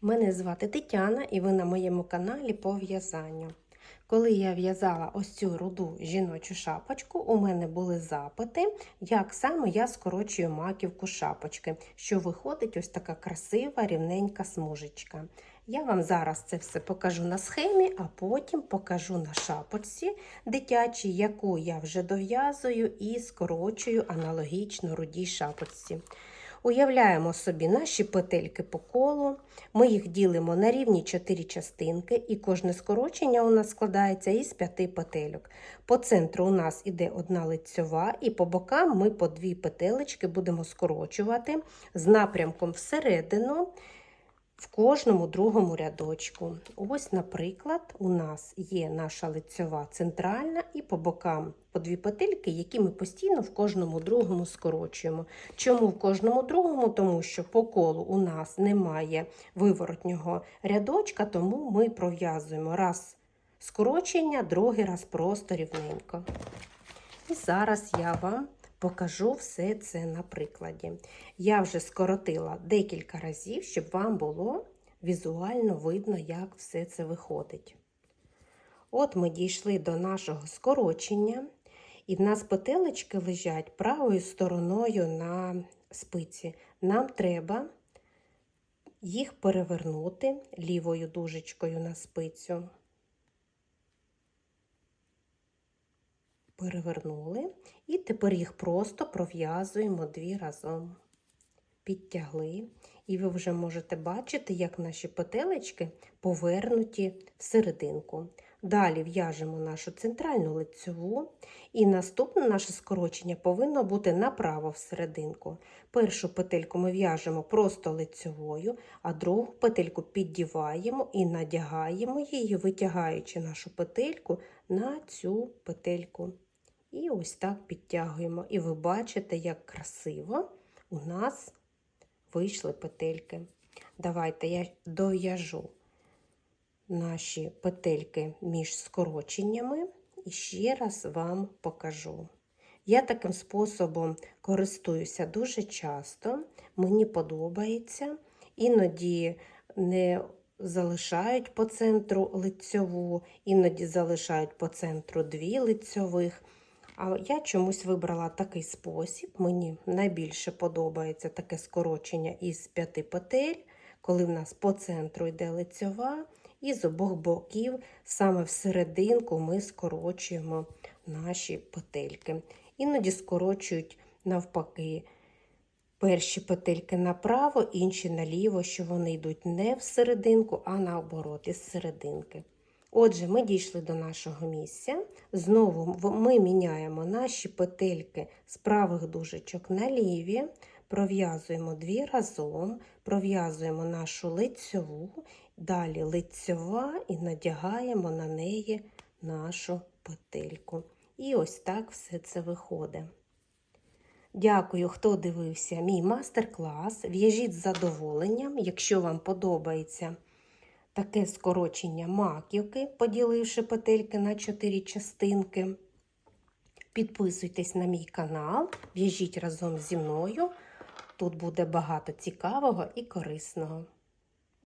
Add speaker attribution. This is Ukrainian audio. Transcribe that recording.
Speaker 1: Мене звати Тетяна і ви на моєму каналі по в'язанню. Коли я в'язала ось цю руду жіночу шапочку, у мене були запити, як саме я скорочую маківку шапочки, що виходить ось така красива рівненька смужечка. Я вам зараз це все покажу на схемі, а потім покажу на шапочці дитячій, яку я вже дов'язую і скорочую аналогічно рудій шапочці. Уявляємо собі наші петельки по колу. Ми їх ділимо на рівні 4 частинки, і кожне скорочення у нас складається із 5 петельок. По центру у нас іде одна лицьова, і по бокам ми по дві петелечки будемо скорочувати з напрямком всередину в кожному другому рядочку. Ось, наприклад, у нас є наша лицьова центральна і по бокам по дві петельки, які ми постійно в кожному другому скорочуємо. Чому в кожному другому? Тому що по колу у нас немає виворотнього рядочка, тому ми пров'язуємо раз скорочення, другий раз просто рівненько. І зараз я вам покажу все це на прикладі. Я вже скоротила декілька разів, щоб вам було візуально видно, як все це виходить. От ми дійшли до нашого скорочення, і в нас петелечки лежать правою стороною на спиці. Нам треба їх перевернути лівою дужечкою на спицю. Перевернули, і тепер їх просто пров'язуємо дві разом. Підтягли, і ви вже можете бачити, як наші петелечки повернуті всерединку. Далі в'яжемо нашу центральну лицьову, і наступне наше скорочення повинно бути направо всерединку. Першу петельку ми в'яжемо просто лицьовою, а другу петельку піддіваємо і надягаємо її, витягаючи нашу петельку на цю петельку. І ось так підтягуємо. І ви бачите, як красиво у нас вийшли петельки. Давайте я дов'яжу наші петельки між скороченнями і ще раз вам покажу. Я таким способом користуюся дуже часто, мені подобається, іноді не залишають по центру лицьову, іноді залишають по центру дві лицьових. А я чомусь вибрала такий спосіб. Мені найбільше подобається таке скорочення із п'яти петель, коли в нас по центру йде лицьова, і з обох боків, саме всерединку, ми скорочуємо наші петельки. Іноді скорочують навпаки. Перші петельки направо, інші наліво, що вони йдуть не всерединку, а наоборот, із серединки. Отже, ми дійшли до нашого місця. Знову ми міняємо наші петельки з правих дужечок на ліві, пров'язуємо дві разом, пров'язуємо нашу лицьову, далі лицьова і надягаємо на неї нашу петельку. І ось так все це виходить. Дякую, хто дивився мій мастер-клас. В'яжіть з задоволенням, якщо вам подобається таке скорочення маківки, поділивши петельки на 4 частинки. Підписуйтесь на мій канал, в'яжіть разом зі мною. Тут буде багато цікавого і корисного.